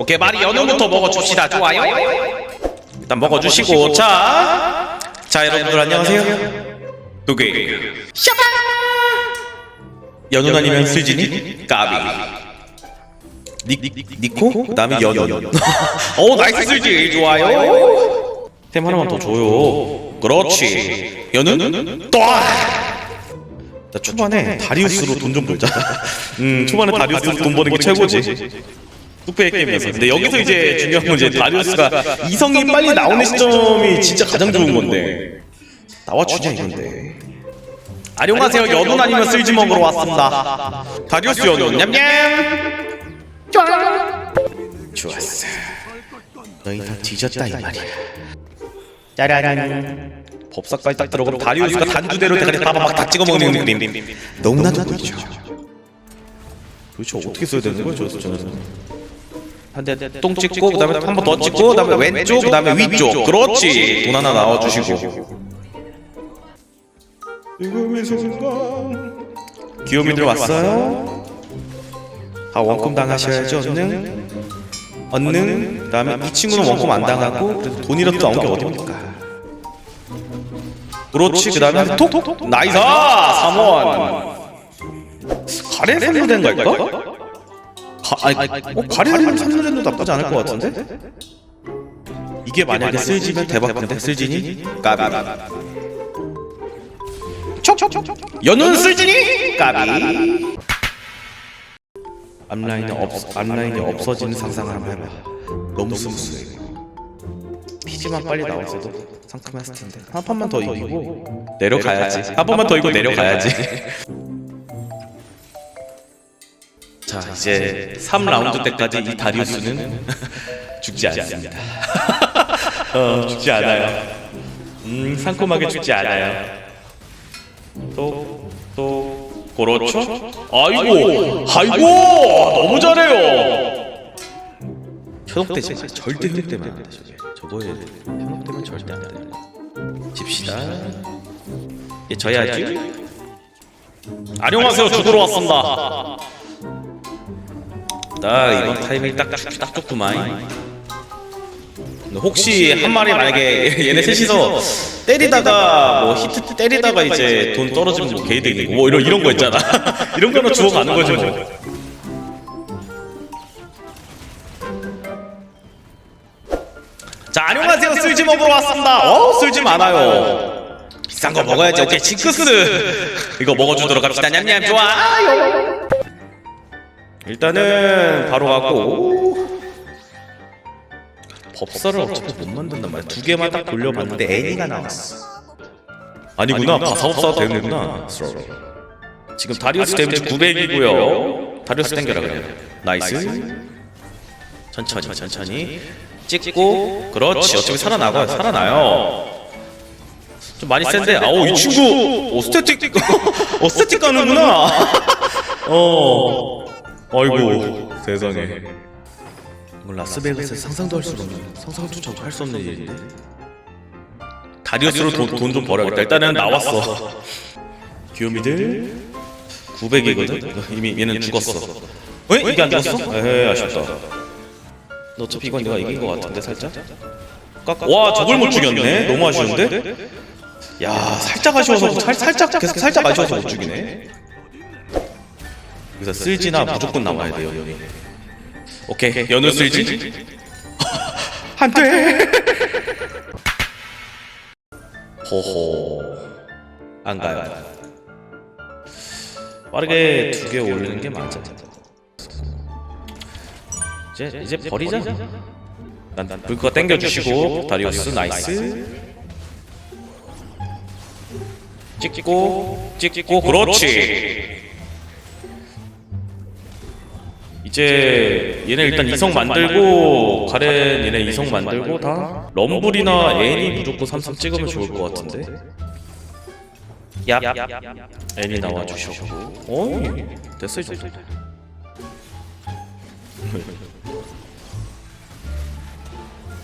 오케이 마리 연어부터 먹어줍시다. 좋아요. 일단 먹어주시고. 자, 자 여러분들 안녕하세요. 도개. 샤바! 연운 아니면 슬진이? 까비. 닉, 닉, 니코? 그 다음에 연운 오 나이스 슬진. 좋아요. 템 하나만 더 줘요. 그렇지. 연운 또나 초반에 다리우스로 돈 좀 벌자. 음 초반에 다리우스로 돈 버는 게 최고지 뚝배기 게임이어서 근데 여기서 이제 중요한 건 이제 다리우스가 이성이 빨리 나오는 시점이 진짜 가장 좋은 건데. 나와주냐 이건데. 안녕하세요 연운 아니면 쓸지 먹으러 왔습니다. 다리우스 연운 냠냠. 좋았어. 너희 다 뒤졌다 이 말이야. 짜라란 법사까지 딱 들어가면 다리우스가 단두대로 대가리 빠바박 다 찍어 먹는 느낌. 너무나도 보이죠. 도대체 어떻게 써야 되는 거야 저 저는 똥 찍고 그다음에 한 번 더 찍고 그다음에 왼쪽 그다음에 위쪽. 그렇지. 돈 하나 나와 주시고. 지금의 순간 귀요미들 왔어요? 다 원금 당하셔야죠 얻는 얻는 그다음에 이 친구는 원금 안 당하고 그래도 돈이라도 나온 게 어딥니까? 그렇지 그 다음에 톡! 나이스! 3원. 가래 살려된 걸까? 가, 아니, 어, 가래를 삼는데도 나쁘지 않을 것 같은데? 이게 만약에 쓸지면 대박인데 쓸지니? 까비. 연운 쓸지니? 까비. 앞라인이 없 앞라인이 없어지는 상상을 한번 해봐 너무 스무스해. 피지만 빨리 나왔어도 상큼했을 텐데. 한 판만 더 이기고 내려가야지. 한 번만 더 이기고 내려가야지 자 이제 3라운드 때까지 이 다리우스는 죽지 않습니다. 어 죽지 않아요. 음 상콤하게 죽지 않아요. 또 또 그렇죠? 아이고 아이고. 너무 잘해요. 현혹되지 마 절대 현혹되면 안 돼 저게. 저거에 현혹되면 절대 안 돼 집시다. 예 져야지 안녕하세요. 죽으러 왔습니다 딱 이번 타이밍 딱, 딱, 딱 좋구만. 혹시 한 마리 만약에 얘네 셋이서 때리다가 뭐 히트 때리다가 이제 돈 떨어지면 뭐 게이득이고 뭐 이런 이런 거 있잖아. 이런 거는 주워 가는 거지 뭐. 자 안녕하세요. 쓸지 먹으러 왔습니다. 어? 쓸지 많아요. 비싼 거 먹어야지. 오케이. 징크스. 이거 먹어주도록 합시다. 냠냠. 좋아요 일단은 바로 가고. 법사를 어차피 못 만든단 말이야. 두 개만 딱 돌려봤는데 애니가 나왔어. 아니구나. 바사법사가 되는구나. 지금 다리우스 데미지 900이고요. 다리우스 땡겨라 그래 나이스. 천천히 천천히 찍고 그렇지. 어차피 살아나가 살아나요. 좀 많이 센데. 아우 이 친구. 오 스태틱. 어 스태틱 가는구나. 어 아이고 세상에. 이걸 라스베이거스에서 상상도 할 수가 없는 상상조차 할수 없는 일인데. 다리우스로 돈 좀 벌어야겠다. 일단은 나왔어. 귀요미들 900이거든? 이미 얘는 죽었어. 에? 이게 안 죽었어? 에헤 아쉽다. 너 어차피 이건 내가 이긴 거 같은데 살짝? 와 저걸 못 죽였네? 너무 아쉬운데? 야 살짝 아쉬워서 살, 살짝 계속 살짝 아쉬워서 못 죽이네 여기서 쓸지나 무조건 나와야 돼요. 여기 오케이. 연우 쓸지? 안돼! 호호. 안 가요. 빠르게 두 개 올리는 게 맞아. 이제 이제 버리자. 난 불거 땡겨 주시고 다리우스 나이스. 찍고 찍고 그렇지 이제 얘네 일단 이성 만들고 가렌 얘네 이성 만들고 다 럼블이나 애니 무조건 삼성 찍으면 좋을 것 같은데. 야 애니 나와주셨고. 어이 됐어 이 정도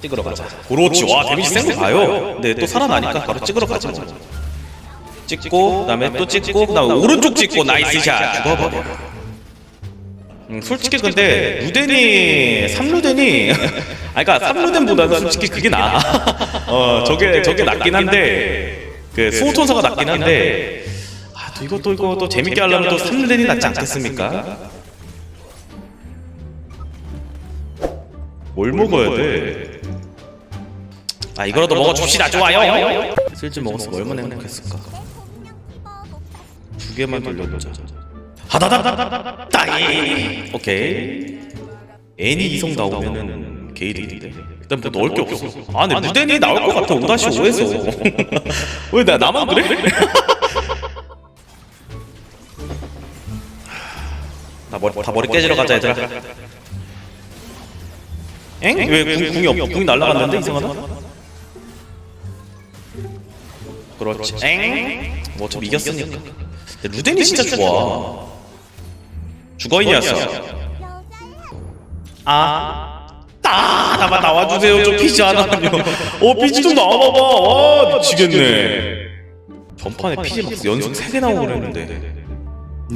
찍으러 가자. 그렇지. 와 데미지. 센거 봐요 근데 또 살아나니까 바로 찍으러 가자 뭐. 찍고 그다음에 또 찍고 그다음에 오른쪽 찍고 나이스 샷. 죽어버려 음, 솔직히 근데 루덴이 3루덴이 아니 그니까 3루덴보다는 솔직히 그게 나아 어 저게 저게 낫긴 한데 그 수호천사가 낫긴 한데 아, 또 이것도 이거 또 재밌게 하려면 또 3루덴이 낫지 않겠습니까? 뭘 먹어야 돼? 아 이거라도 먹어 줍시다. 좋아요. 쓸줄 먹었으면 얼마나 행복했을까? 두 개만 돌려보자 하다다다다다 따이. 오케이. 애니 이성 나오면은 게이득인데. 일단 뭐 넣을 게 없어. 아 근데 무대니 나올 것 같아 5-5에서. 왜 나 나만 그래? 다 머리, 다 머리 깨지러 가자 얘들아. 엥? 왜 궁, 궁이 없 궁이 날라갔는데 이상하다? 그렇지. 엥? 뭐 어차피 이겼으니까. 루덴이 진짜 좋아 죽어이냐서 아. 따! 나만 나와주세요. 저 피지 하나만요 어 피지 좀 나와봐봐. 와 미치겠네. 전판에 피지 막 연속 3개 나오고 그랬는데.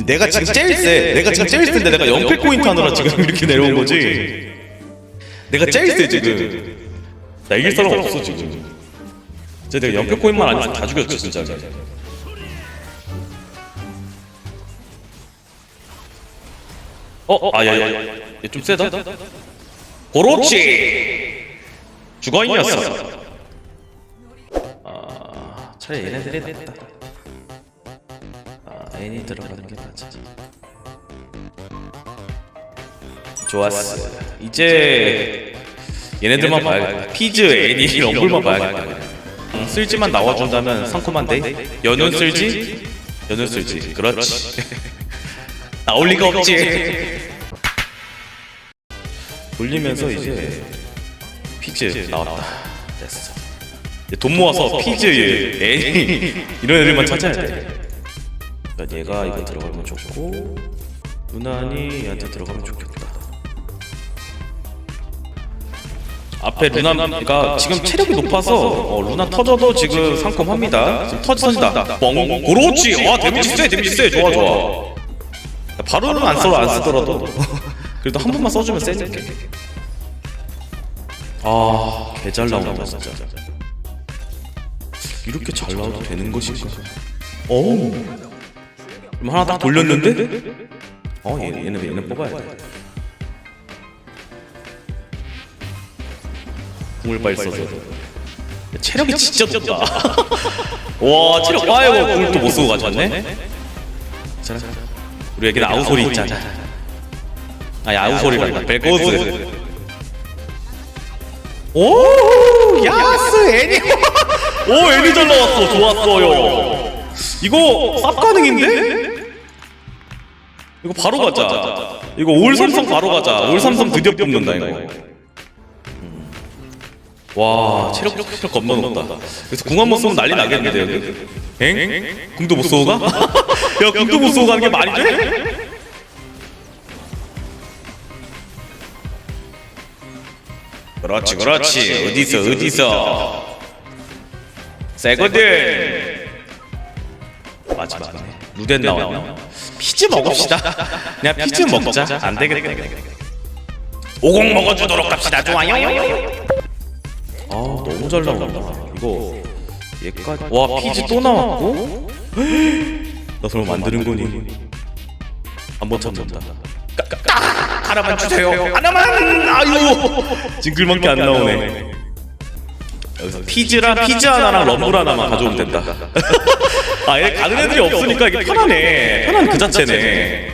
내가 지금 제일 세. 내가 지금 제일 센데 내가 연패 포인트 하느라 지금 이렇게 내려온 거지? 내가 제일 세 지금. 나 이길 사람 없어 지금. 진짜 내가 연패 코인만 아니면 다 죽였지 진짜 어? 아 야 야 야. 얘 좀 세다. 그렇지 죽어. 이 녀석 아 차라리 얘네들이 냈다. 아 애니 들어가는 게 맞아 좋았어. 이제 얘네들만 봐야겠다 피즈 애니 럼블만 봐야겠다 응, 쓸지만 나와준다면 상콤한데. 연운 쓸지 연운 쓸지. 그렇지 나올 리가 없지. 돌리면서 이제 피즈 나왔다. 됐어. 이제 돈 모아서 피즈 애니 이런 애들만 찾아야 돼. 그러니까 얘가 이거 들어가면 좋고 누나니 얘한테 들어가면 좋겠다. 앞에 루나가 지금 체력이 높아서 어, 루나 터져도 지금 상콤합니다. 지금 터진다. 뻥. 그렇지. 와 데미지 세, 데미지 세. 좋아 좋아. 바로는 안 써, 안 쓰더라도. 그래도 한 번만 써주면 세니까. 아, 개 잘 나온다 진짜. 이렇게 잘 나와도 되는 것인가? 오. 그럼 하나 딱 돌렸는데? 어, 얘, 얘는 얘는 뽑아야 돼. 궁을 빨리 써서 체력이 진짜 좋다. 와 체력 아이고 궁을 또 못 쓰고 가져왔네. 자 우리 여기는 아우 소리 있잖아. 아니 아우 소리란다 벨코스 오 야스 애니. 오 애니 잘 나왔어. 좋았어요. 이거 쌉 가능인데? 이거 바로 가자. 이거 올 삼성 바로 가자. 올 삼성 드디어 뽑는다 이거. 와 체력 체력 겁나 높다. 그래서 궁 한 번 쏘면 난리 나겠는데 여기 엥? 궁도 못 쏘고 가? 야 궁도 못 쏘고 가는 게 말이 돼? 그렇지 그렇지 어디서 어디서 맞아 맞네 루덴 나왔나? 피즈 먹읍시다. 그냥 피즈 먹자. 안 되겠다. 오공 먹어주도록 합시다. 좋아요. 아 너무 잘 나온다. 이거 얘까지 와 피지 또 나왔고 나 설마 만드는 거니? 한번 참는다. 하나만 주세요. 하나만! 아유. 징글만게 안 나오네. 여기서 피즈랑 피즈 하나랑 럼블 하나만 가져오면 된다. 아얘 가는 애들이 없으니까 이게 편하네. 편한 그 자체네.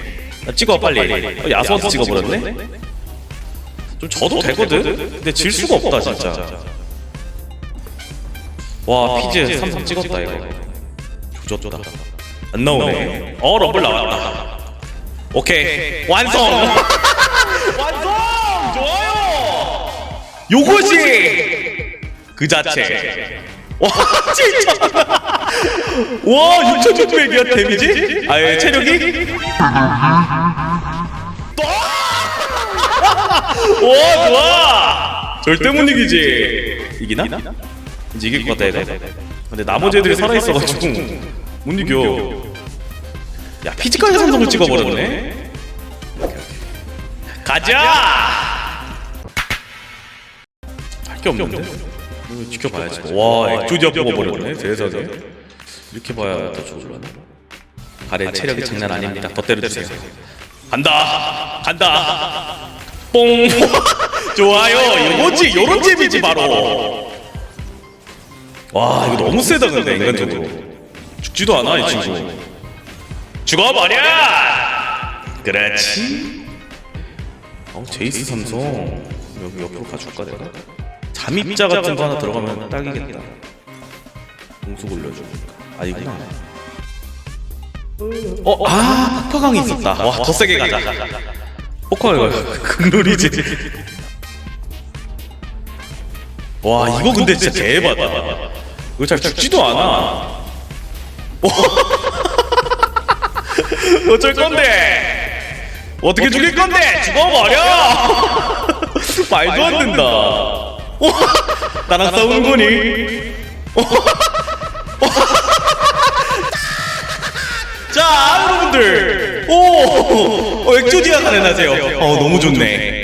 야, 찍어 빨리. 어, 야수한테 찍어버렸네? 좀 져도 되거든? 근데 질 수가 없다 진짜. 와 피즈 삼성 찍었다 이거. 조졌다 안 나오네 어 럼블 나왔다 오케이 완성! 완성! 좋아요. 요거지. 그 자체. 와 진짜. 와 6,600이야 데미지? 아예 체력이? 와 좋아. 절대 못 이기지. 이기나? 이제 이길 것 같다 얘가 근데 나머지 애들이 살아있어가지고 못 이겨. 야 피지까지 삼성을 찍어버렸네. 가자! 할 게 없는데? 이거 지켜봐야지 와 액조디아 뽑아버렸네. 세상에. 이렇게 봐야 더 좋을라나? 발의 체력이 장난 아닙니다. 더 때려주세요. 간다! 간다! 뽕! 좋아요. 이거지. 요런 재미지 바로. 와 이거 너무 세다 근데 인간적으로 죽지도 않아 이 친구. 죽어버려! 그렇지. 어 제이스 삼성. 여기 옆으로 가줄까 내가? 잠입자 같은 거 하나 들어가면 딱이겠다. 공속 올려주고 아니구나. 어, 아, 폭파강이 있었다. 와, 더 세게 가자. 폭파가 극놀이지. 와, 이거 근데 진짜 대박이다. 이거 잘 죽지도 않아. 어쩔 건데? 어떻게 죽일 건데? 죽어버려! 말도 안 된다. 나랑 싸우는 거니? 자, 여러분들. 오! 어, 액조디아 가능하세요. 어, 너무 좋네.